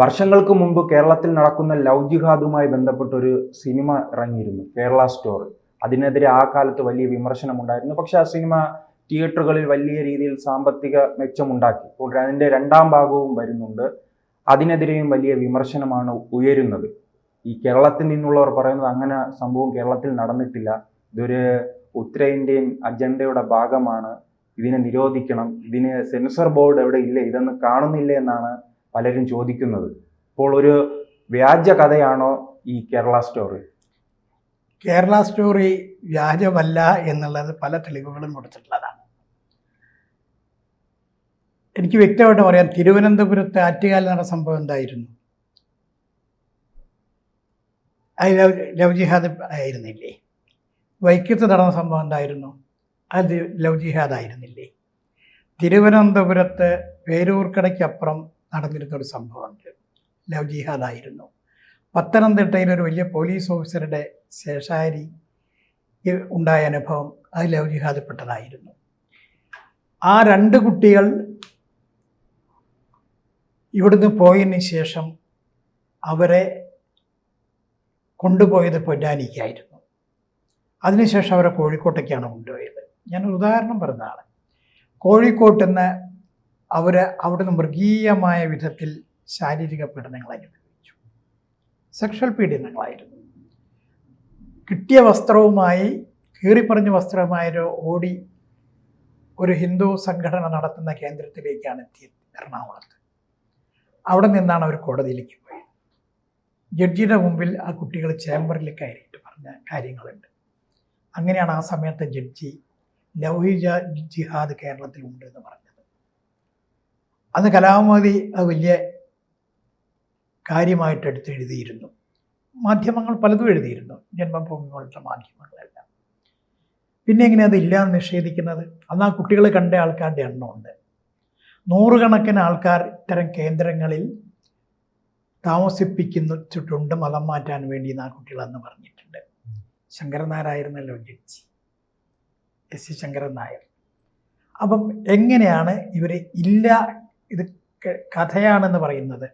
വർഷങ്ങൾക്ക് മുമ്പ് കേരളത്തിൽ നടക്കുന്ന ലവ് ജിഹാദുമായി ബന്ധപ്പെട്ട ഒരു സിനിമ ഇറങ്ങിയിരുന്നു കേരള സ്റ്റോറി. അതിനെതിരെ ആ കാലത്ത് വലിയ വിമർശനമുണ്ടായിരുന്നു. പക്ഷെ ആ സിനിമ തിയേറ്ററുകളിൽ വലിയ രീതിയിൽ സാമ്പത്തിക മെച്ചമുണ്ടാക്കി. ഇപ്പോൾ അതിന്റെ രണ്ടാം ഭാഗവും വരുന്നുണ്ട്. അതിനെതിരെയും വലിയ വിമർശനമാണ് ഉയരുന്നത്. ഈ കേരളത്തിൽ നിന്നുള്ളവർ പറയുന്നത് അങ്ങനെ സംഭവം കേരളത്തിൽ നടന്നിട്ടില്ല. ഇതൊരു ഉത്തരേന്ത്യൻ അജണ്ടയുടെ ഭാഗമാണ്. ഇതിനെ നിരോധിക്കണം. ഇതിന് സെൻസർ ബോർഡ് എവിടെ ഇല്ല. ഇതൊന്നും കാണുന്നില്ല എന്നാണ് പലരും ചോദിക്കുന്നത്. അപ്പോൾ ഒരു വ്യാജ കഥയാണോ ഈ കേരള സ്റ്റോറി? കേരള സ്റ്റോറി വ്യാജമല്ല എന്നുള്ളത് പല തെളിവുകളും കൊടുത്തിട്ടുള്ളതാണ്. എനിക്ക് വ്യക്തമായിട്ട് പറയാം തിരുവനന്തപുരത്ത് ആറ്റുകാലിൽ നടന്ന സംഭവം എന്തായിരുന്നു? അത് ലവ് ജിഹാദ് ആയിരുന്നില്ലേ? വൈക്കത്ത് നടന്ന സംഭവം എന്തായിരുന്നു? അത് ലവ് ജിഹാദ് ആയിരുന്നില്ലേ? തിരുവനന്തപുരത്ത് പേരൂർക്കടയ്ക്കപ്പുറം നടന്നിരുന്നൊരു സംഭവമുണ്ട്. ലവ് ജിഹാദായിരുന്നു. പത്തനംതിട്ടയിൽ ഒരു വലിയ പോലീസ് ഓഫീസറുടെ ശേഷാരി ഉണ്ടായ അനുഭവം അത് ലവ് ജിഹാദപ്പെട്ടതായിരുന്നു ആ രണ്ട് കുട്ടികൾ ഇവിടുന്ന് പോയതിന് ശേഷം അവരെ കൊണ്ടുപോയത് പൊന്നാനിക്കായിരുന്നു. അതിനുശേഷം അവരെ കോഴിക്കോട്ടേക്കാണ് കൊണ്ടുപോയത്. ഞാൻ ഒരു ഉദാഹരണം പറഞ്ഞതാണ്. കോഴിക്കോട്ടിൽ നിന്ന് അവർ അവിടുന്ന് മൃഗീയമായ വിധത്തിൽ ശാരീരിക പീഡനങ്ങൾ അനുഭവിച്ചു. സെക്ഷൽ പീഡനങ്ങളായിരുന്നു. കിട്ടിയ വസ്ത്രവുമായി കീറിപ്പറഞ്ഞ വസ്ത്രവുമായൊരു ഓടി ഒരു ഹിന്ദു സംഘടന നടത്തുന്ന കേന്ദ്രത്തിലേക്കാണ് എത്തിയത് എറണാകുളത്ത്. അവിടെ നിന്നാണ് അവർ കോടതിയിലേക്ക് പോയത്. ജഡ്ജിയുടെ മുമ്പിൽ ആ കുട്ടികൾ ചേംബറിൽ കയറിയിട്ട് പറഞ്ഞ കാര്യങ്ങളുണ്ട്. അങ്ങനെയാണ് ആ സമയത്തെ ജഡ്ജി ലൗഹിജ ജിഹാദ് കേരളത്തിൽ ഉണ്ട് എന്ന് പറഞ്ഞത്. അന്ന് കലാമതി അത് വലിയ കാര്യമായിട്ട് എടുത്ത് എഴുതിയിരുന്നു. മാധ്യമങ്ങൾ പലതും എഴുതിയിരുന്നു. ജന്മഭൂമി പോലത്തെ മാധ്യമങ്ങളെല്ലാം. പിന്നെ എങ്ങനെ ഇല്ല എന്ന് നിഷേധിക്കുന്നത്? അന്ന് ആ കുട്ടികൾ കണ്ട ആൾക്കാരുടെ എണ്ണമുണ്ട്. നൂറുകണക്കിന് ആൾക്കാർ ഇത്തരം കേന്ദ്രങ്ങളിൽ താമസിപ്പിക്കുന്നിട്ടുണ്ട് മതം മാറ്റാൻ വേണ്ടി ആ കുട്ടികളെന്ന് പറഞ്ഞിട്ടുണ്ട്. ശങ്കരൻ നായരായിരുന്നല്ലോ ജഡ്ജി. എസ്. സി ശങ്കരൻ നായർ. അപ്പം എങ്ങനെയാണ് ഇവർ ഇല്ല ഇത് കഥയാണെന്ന് പറയുന്നത്.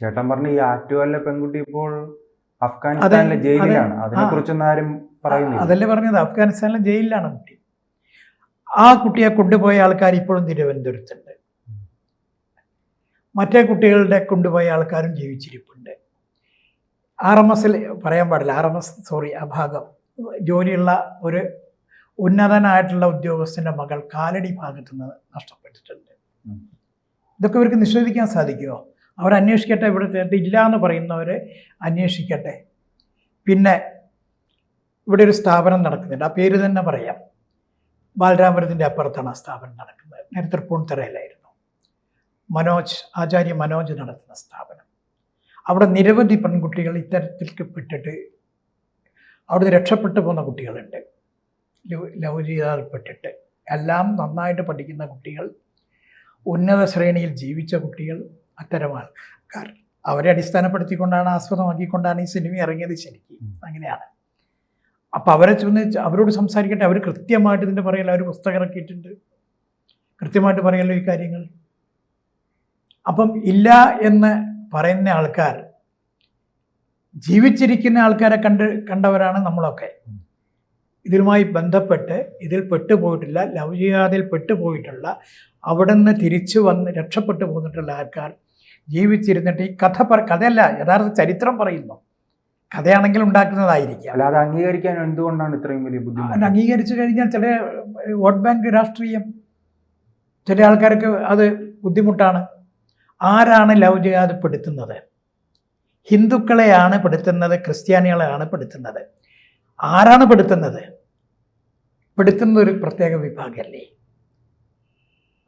ചേട്ടൻ പറഞ്ഞു ഈ ആറ്റുകാലിലെ പെൺകുട്ടി ഇപ്പോൾ അഫ്ഗാനിസ്ഥാനിലെ ജയിലിലാണ്. അതെ. അതിനെ കുറിച്ചൊന്നും ആരും പറയുന്നില്ല. അതല്ലേ പറഞ്ഞത്? അഫ്ഗാനിസ്ഥാനിലെ ജയിലിലാണ് കുട്ടി. ആ കുട്ടിയെ കൊണ്ടുപോയ ആൾക്കാർ ഇപ്പോഴും തിരുവനന്തപുരത്തുണ്ട്. മറ്റേ കുട്ടികളുടെ കൊണ്ടുപോയ ആൾക്കാരും ജീവിച്ചിരിപ്പുണ്ട്. ആർ എം എസിൽ പറയാൻ പാടില്ല. ആർ എം എസ് സോറി ആ ഭാഗം. ജോലിയുള്ള ഒരു ഉന്നതനായിട്ടുള്ള ഉദ്യോഗസ്ഥന്റെ മകൾ കാലടി ഭാഗത്തു നിന്ന് നഷ്ടപ്പെട്ടിട്ടുണ്ട്. ഇതൊക്കെ ഇവർക്ക് നിഷേധിക്കാൻ സാധിക്കുമോ അവർ അന്വേഷിക്കട്ടെ ഇവിടെ ഇല്ല എന്ന് പറയുന്നവരെ അന്വേഷിക്കട്ടെ. പിന്നെ ഇവിടെ ഒരു സ്ഥാപനം നടക്കുന്നുണ്ട്. ആ പേര് തന്നെ പറയാം. ബാലരാമപുരത്തിന്റെ അപ്പുറത്താണ് ആ സ്ഥാപനം നടക്കുന്നത്. നേരത്തെ തൃപ്പൂണിത്തറയിലായിരുന്നു. മനോജ് ആചാര്യ മനോജ് നടത്തുന്ന സ്ഥാപനം. അവിടെ നിരവധി പെൺകുട്ടികൾ ഇത്തരത്തിൽ പെട്ടിട്ട് അവിടുന്ന് രക്ഷപ്പെട്ടു പോകുന്ന കുട്ടികളുണ്ട്. ലവ് ലവ് ചെയ്താൽപ്പെട്ടിട്ട് എല്ലാം നന്നായിട്ട് പഠിക്കുന്ന കുട്ടികൾ ഉന്നത ശ്രേണിയിൽ ജീവിച്ച കുട്ടികൾ അത്തരം ആൾക്കാർ അവരെ അടിസ്ഥാനപ്പെടുത്തിക്കൊണ്ടാണ് ആസ്പദമാക്കിക്കൊണ്ടാണ് ഈ സിനിമ ഇറങ്ങിയത് ശരിക്കും. അങ്ങനെയാണ്. അപ്പോൾ അവരെ ചെന്ന് അവരോട് സംസാരിക്കട്ടെ. അവർ കൃത്യമായിട്ട് ഇതിന്റെ പറയല്ലോ അവർ പുസ്തകം ഇറക്കിയിട്ടുണ്ട് കൃത്യമായിട്ട് പറയല്ലോ ഈ കാര്യങ്ങൾ. അപ്പം ഇല്ല എന്ന് പറയുന്ന ആൾക്കാർ ജീവിച്ചിരിക്കുന്ന ആൾക്കാരെ കണ്ട് കണ്ടവരാണ് നമ്മളൊക്കെ. ഇതിലുമായി ബന്ധപ്പെട്ട് ഇതിൽ പെട്ടുപോയിട്ടില്ല ലവ് ജിഹാദിൽ പെട്ടുപോയിട്ടുള്ള അവിടെ നിന്ന് തിരിച്ചു വന്ന് രക്ഷപ്പെട്ടു പോന്നിട്ടുള്ള ആൾക്കാർ ജീവിച്ചിരുന്നിട്ട് ഈ കഥ പറ കഥയല്ല യഥാർത്ഥ ചരിത്രം പറയുന്നു. കഥയാണെങ്കിൽ ഉണ്ടാക്കുന്നതായിരിക്കും. അല്ലാതെ അംഗീകരിക്കാൻ എന്തുകൊണ്ടാണ് ഇത്രയും വലിയ ബുദ്ധിമുട്ട്? അംഗീകരിച്ചു കഴിഞ്ഞാൽ ചില വോട്ട് ബാങ്ക് രാഷ്ട്രീയം ചില ആൾക്കാർക്ക് അത് ബുദ്ധിമുട്ടാണ്. ആരാണ് ലവ് ജിഹാദ് പെടുത്തുന്നത്? ഹിന്ദുക്കളെയാണ് പെടുത്തുന്നത് ക്രിസ്ത്യാനികളെയാണ് പെടുത്തുന്നത്. ആരാണ് പെടുത്തുന്നത്? പെടുത്തുന്നത് ഒരു പ്രത്യേക വിഭാഗമല്ലേ?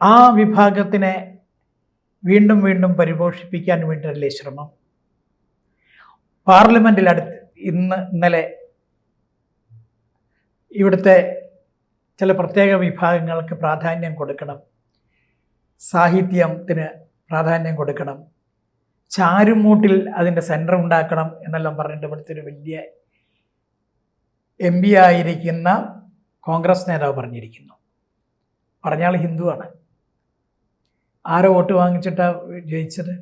ആ വിഭാഗത്തിനെ വീണ്ടും വീണ്ടും പരിപോഷിപ്പിക്കാൻ വേണ്ടിയല്ലേ ശ്രമം. പാർലമെന്റിൽ അടുത്ത് ഇന്ന് ഇന്നലെ ഇവിടുത്തെ ചില പ്രത്യേക വിഭാഗങ്ങൾക്ക് പ്രാധാന്യം കൊടുക്കണം. സാഹിത്യത്തിന് പ്രാധാന്യം കൊടുക്കണം. ചാരുമൂട്ടിൽ അതിന്റെ സെന്റർ ഉണ്ടാക്കണം എന്നെല്ലാം പറഞ്ഞിട്ട് ഇവിടുത്തെ ഒരു വലിയ എം പി ആയിരിക്കുന്ന കോൺഗ്രസ് നേതാവ് പറഞ്ഞിരിക്കുന്നു. പറഞ്ഞയാൾ ഹിന്ദുവാണ്. ആരോ വോട്ട് വാങ്ങിച്ചിട്ടാണ് ജയിച്ചത്?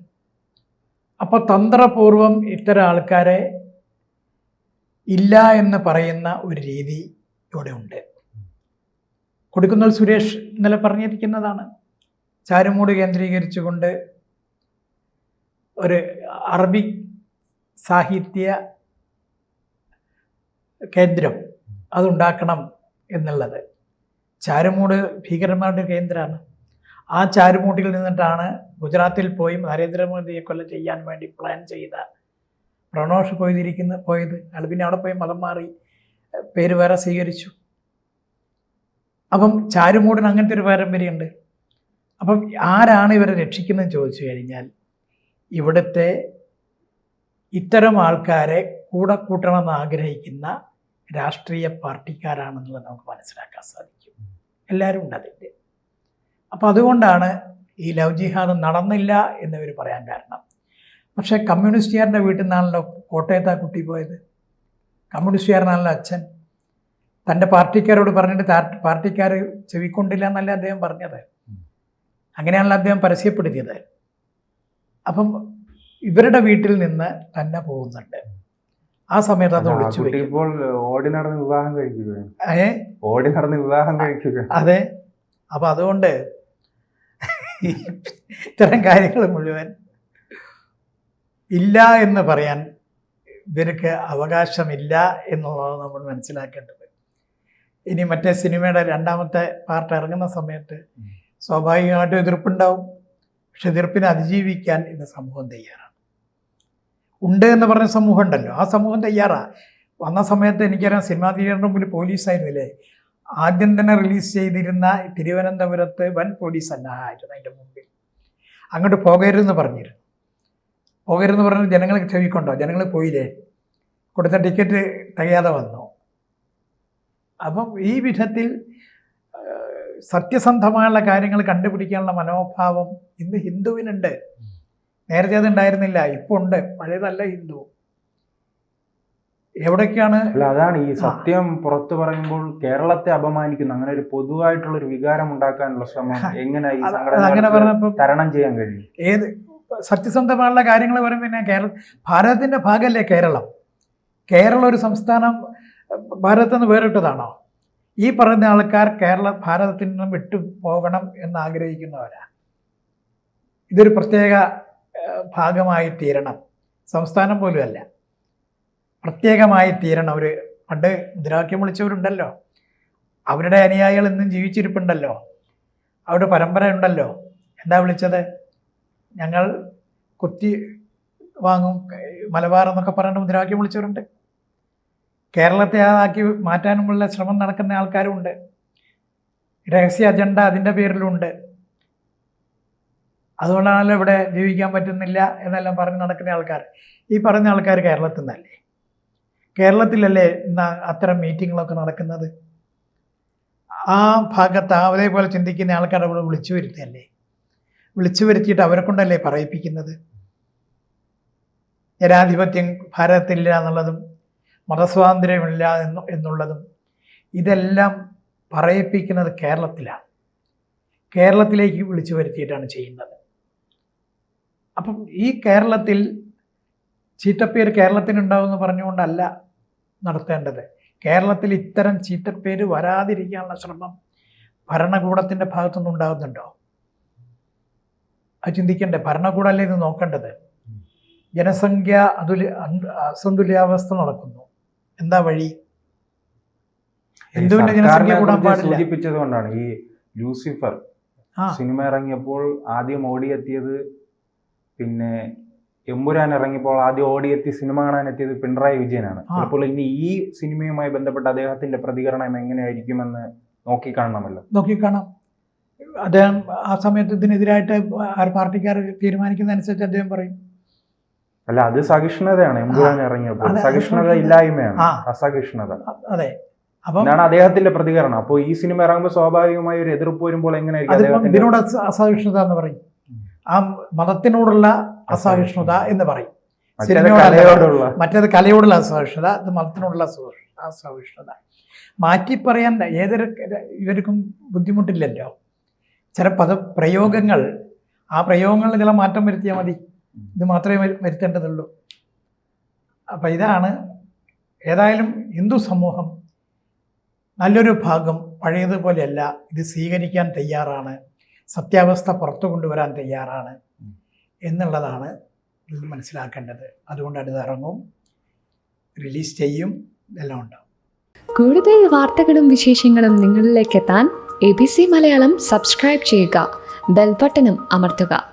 അപ്പോൾ തന്ത്രപൂർവം ഇത്തരം ആൾക്കാരെ ഇല്ല എന്ന് പറയുന്ന ഒരു രീതി ഇവിടെ ഉണ്ട്. കൊടുക്കുന്നൽ സുരേഷ് ഇന്നലെ പറഞ്ഞിരിക്കുന്നതാണ്. ചാരുമൂട് കേന്ദ്രീകരിച്ചുകൊണ്ട് ഒരു അറബി സാഹിത്യ കേന്ദ്രം അതുണ്ടാക്കണം എന്നുള്ളത്. ചാരുമൂട് ഭീകരന്മാരുടെ കേന്ദ്രമാണ്. ആ ചാരുമൂട്ടിൽ നിന്നിട്ടാണ് ഗുജറാത്തിൽ പോയി നരേന്ദ്രമോദിയെ കൊല്ല ചെയ്യാൻ വേണ്ടി പ്ലാൻ ചെയ്ത പ്രണോഷ് പോയിരിക്കുന്ന പോയത്. അയാൾ പിന്നെ അവിടെ പോയി മതം മാറി പേര് വേറെ സ്വീകരിച്ചു. അപ്പം ചാരുമൂടൻ അങ്ങനത്തെ ഒരു പാരമ്പര്യമുണ്ട്. അപ്പം ആരാണ് ഇവരെ രക്ഷിക്കുന്നതെന്ന് ചോദിച്ചു കഴിഞ്ഞാൽ ഇവിടുത്തെ ഇത്തരം ആൾക്കാരെ കൂടെ കൂട്ടണമെന്ന് ആഗ്രഹിക്കുന്ന രാഷ്ട്രീയ പാർട്ടിക്കാരാണെന്നുള്ളത് നമുക്ക് മനസ്സിലാക്കാൻ സാധിക്കും. എല്ലാവരും ഉണ്ട് അതിന്റെ. അപ്പം അതുകൊണ്ടാണ് ഈ ലവ് ജിഹാദ് നടന്നില്ല എന്ന് ഇവർ പറയാൻ കാരണം. പക്ഷേ കമ്മ്യൂണിസ്റ്റുകാരന്റെ വീട്ടിൽ നിന്നാണല്ലോ കോട്ടയത്ത് ആ കുട്ടി പോയത്. കമ്മ്യൂണിസ്റ്റുകാരനാണല്ലോ അച്ഛൻ. തന്റെ പാർട്ടിക്കാരോട് പറഞ്ഞിട്ട് പാർട്ടിക്കാർ ചെവിക്കൊണ്ടില്ല എന്നല്ല അദ്ദേഹം പറഞ്ഞത്. അങ്ങനെയാണല്ലോ അദ്ദേഹം പരസ്യപ്പെടുത്തിയത്. അപ്പം ഇവരുടെ വീട്ടിൽ നിന്ന് തന്നെ പോകുന്നുണ്ട്. ആ സമയത്ത് അത് ഒളിച്ചു ഇപ്പോൾ ഓടി നടന്ന് വിവാഹം കഴിക്കുക ഓടി നടന്ന് വിവാഹം കഴിക്കുക അതെ. അപ്പം അതുകൊണ്ട് ഇത്തരം കാര്യങ്ങൾ മുഴുവൻ ഇല്ല എന്ന് പറയാൻ ഇവർക്ക് അവകാശമില്ല എന്നുള്ളത് നമ്മൾ മനസ്സിലാക്കേണ്ടത്. ഇനി മറ്റേ സിനിമയുടെ രണ്ടാമത്തെ പാർട്ട് ഇറങ്ങുന്ന സമയത്ത് സ്വാഭാവികമായിട്ടും എതിർപ്പുണ്ടാവും. പക്ഷെ എതിർപ്പിനെ അതിജീവിക്കാൻ ഇന്ന് സമൂഹം തയ്യാറാണ്. ഉണ്ട് എന്ന് പറഞ്ഞ സമൂഹം ഉണ്ടല്ലോ ആ സമൂഹം തയ്യാറാണ് വന്ന സമയത്ത് എനിക്കറിയാം സിനിമാ തിയേറ്ററിന് മുമ്പിൽ പോലീസായിരുന്നില്ലേ? ആദ്യം തന്നെ റിലീസ് ചെയ്തിരുന്ന തിരുവനന്തപുരത്ത് വൻ പോലീസ് സന്നാഹമായിരുന്നു അതിന്റെ മുമ്പിൽ. അങ്ങോട്ട് പോകരുതെന്ന് പറഞ്ഞിരുന്നു. പോകരുതെന്ന് പറഞ്ഞ് ജനങ്ങൾ ക്ഷമിക്കൊണ്ടോ? ജനങ്ങൾ പോയില്ലേ? കൊടുത്ത ടിക്കറ്റ് തികയാതെ വന്നു? അപ്പം ഈ വിധത്തിൽ സത്യസന്ധമായുള്ള കാര്യങ്ങൾ കണ്ടുപിടിക്കാനുള്ള മനോഭാവം ഇന്ന് ഹിന്ദുവിനുണ്ട്. നേരത്തെ അത് ഉണ്ടായിരുന്നില്ല. ഇപ്പോൾ ഉണ്ട് പഴയതല്ല ഹിന്ദു. എവിടേക്കാണ്? അല്ല അതാണ് ഈ സത്യം പുറത്തു പറയുമ്പോൾ കേരളത്തെ അപമാനിക്കുന്ന അങ്ങനെ ഒരു പൊതുവായിട്ടുള്ള ഒരു വികാരം ഉണ്ടാക്കാനുള്ള ശ്രമം എങ്ങനെ ഈ അങ്ങനെ പറഞ്ഞപ്പോൾ തരണം ചെയ്യാൻ കഴിയും? ഏത് സത്യസന്ധമായുള്ള കാര്യങ്ങൾ പറയുമ്പോൾ പിന്നെ കേരള ഭാരതത്തിന്റെ ഭാഗമല്ലേ കേരളം? കേരളം ഒരു സംസ്ഥാനം ഭാരതത്തിൽ നിന്ന് വേറിട്ടതാണോ? ഈ പറയുന്ന ആൾക്കാർ കേരള ഭാരതത്തിൽ നിന്നും വിട്ടു പോകണം എന്ന് ആഗ്രഹിക്കുന്നവരാ ഇതൊരു പ്രത്യേക ഭാഗമായി തീരണം. സംസ്ഥാനം പോലും അല്ല പ്രത്യേകമായി തീരണം. അവർ പണ്ട് മുദ്രാവാക്യം വിളിച്ചവരുണ്ടല്ലോ. അവരുടെ അനുയായികൾ ഇന്നും ജീവിച്ചിരിപ്പുണ്ടല്ലോ. അവരുടെ പരമ്പര ഉണ്ടല്ലോ. എന്താ വിളിച്ചത്? ഞങ്ങൾ കുത്തി വാങ്ങും മലബാർ എന്നൊക്കെ പറഞ്ഞിട്ട് മുദ്രാവാക്യം വിളിച്ചവരുണ്ട്. കേരളത്തെ അതാക്കി മാറ്റാനുമുള്ള ശ്രമം നടക്കുന്ന ആൾക്കാരുമുണ്ട് രഹസ്യ അജണ്ട അതിന്റെ പേരിലുണ്ട് അതുകൊണ്ടാണല്ലോ ഇവിടെ ജീവിക്കാൻ പറ്റുന്നില്ല എന്നെല്ലാം പറഞ്ഞ് നടക്കുന്ന ആൾക്കാർ. ഈ പറഞ്ഞ ആൾക്കാർ കേരളത്തിൽ നിന്നല്ലേ? കേരളത്തിലല്ലേ അത്തരം മീറ്റിങ്ങുകളൊക്കെ നടക്കുന്നത്? ആ ഭാഗത്ത് അതേപോലെ ചിന്തിക്കുന്ന ആൾക്കാരെ അവിടെ വിളിച്ചു വരുത്തല്ലേ? വിളിച്ചു വരുത്തിയിട്ട് അവരെ കൊണ്ടല്ലേ പറയിപ്പിക്കുന്നത്? ജനാധിപത്യം ഭാരതത്തിലില്ല എന്നുള്ളതും മതസ്വാതന്ത്ര്യമില്ല എന്ന് എന്നുള്ളതും ഇതെല്ലാം പറയിപ്പിക്കുന്നത് കേരളത്തിലാണ്. കേരളത്തിലേക്ക് വിളിച്ചു വരുത്തിയിട്ടാണ് ചെയ്യുന്നത്. അപ്പം ഈ കേരളത്തിൽ ചീത്തപ്പേര് കേരളത്തിനുണ്ടാവുമെന്ന് പറഞ്ഞുകൊണ്ടല്ല നടത്തേണ്ടത്. കേരളത്തിൽ ഇത്തരം ചീത്തപ്പേര് വരാതിരിക്കാനുള്ള ശ്രമം ഭരണകൂടത്തിന്റെ ഭാഗത്തുനിന്ന് ഉണ്ടാകുന്നുണ്ടോ? അത് ചിന്തിക്കണ്ടേ. ഭരണകൂടമല്ലേ ഇത് നോക്കേണ്ടത്? ജനസംഖ്യ അതുല അസന്തുലിതാവസ്ഥ നടക്കുന്നു. എന്താ വഴി? എന്തുകൊണ്ട് ജനസംഖ്യ കൂടാൻ കുറിച്ച് പാടില്ല? സൂചിപ്പിച്ചത് ഈ ലൂസിഫർ സിനിമ ഇറങ്ങിയപ്പോൾ ആദ്യം ഓടിയെത്തിയത് പിന്നെ എമ്പുരാൻ ഇറങ്ങിയപ്പോൾ ആദ്യം ഓടിയെത്തി സിനിമ കാണാൻ എത്തിയത് പിണറായി വിജയനാണ്. അപ്പോൾ ചിലപ്പോൾ ഇനി ഈ സിനിമയുമായി ബന്ധപ്പെട്ട അദ്ദേഹത്തിന്റെ പ്രതികരണം എങ്ങനെയായിരിക്കുമെന്ന് നോക്കിക്കാണണമല്ലോ. നോക്കിക്കാണാം. അദ്ദേഹം ആ സമയത്ത് ഇതിനെതിരായിട്ട് ആ പാർട്ടിക്കാർ തീരുമാനിക്കുന്നതനുസരിച്ച് അദ്ദേഹം പറയും. അല്ല അത് സഹിഷ്ണുതയാണ് എമ്പുരാൻ ഇറങ്ങിയപ്പോൾ. സഹിഷ്ണുത. ഇല്ലായ്മയാണ്. അസഹിഷ്ണുത. അതെ. അപ്പം ഇതാണ് അദ്ദേഹത്തിന്റെ പ്രതികരണം. അപ്പോൾ ഈ സിനിമ ഇറങ്ങുമ്പോൾ സ്വാഭാവികമായി ഒരു എതിർപ്പ് വരുമ്പോൾ എങ്ങനെയായിരിക്കും ഇതിനോട് അസഹിഷ്ണുത എന്ന് പറയും. ആ മതത്തിനോടുള്ള അസഹിഷ്ണുത. എന്ന് പറയും. മറ്റേത്. കലയോടുള്ള. മറ്റേത് കലയോടുള്ള അസഹിഷ്ണുത ഇത് മതത്തിനോടുള്ള അസഹിഷ്ണു- അസഹിഷ്ണുത. മാറ്റി പറയാൻ ഏതൊരു ഇവർക്കും ബുദ്ധിമുട്ടില്ലല്ലോ. ചില പദ പ്രയോഗങ്ങൾ ആ പ്രയോഗങ്ങളിൽ ചില മാറ്റം വരുത്തിയാൽ മതി. ഇത് മാത്രമേ വരു- വരുത്തേണ്ടതുള്ളൂ. അപ്പം ഇതാണ് ഏതായാലും ഹിന്ദു സമൂഹം നല്ലൊരു ഭാഗം പഴയതുപോലെയല്ല. ഇത് സ്വീകരിക്കാൻ തയ്യാറാണ്. സത്യാവസ്ഥ പുറത്തു കൊണ്ടുവരാൻ തയ്യാറാണ് എന്നുള്ളതാണ് ഇതിൽ മനസ്സിലാക്കേണ്ടത്. അതുകൊണ്ടാണ് ഇത് ഇറങ്ങും റിലീസ് ചെയ്യും ഇതെല്ലാം ഉണ്ടാവും. കൂടുതൽ വാർത്തകളും വിശേഷങ്ങളും നിങ്ങളിലേക്ക് എത്താൻ A B C Malayalam subscribe ചെയ്യുക ബെൽബട്ടനും അമർത്തുക.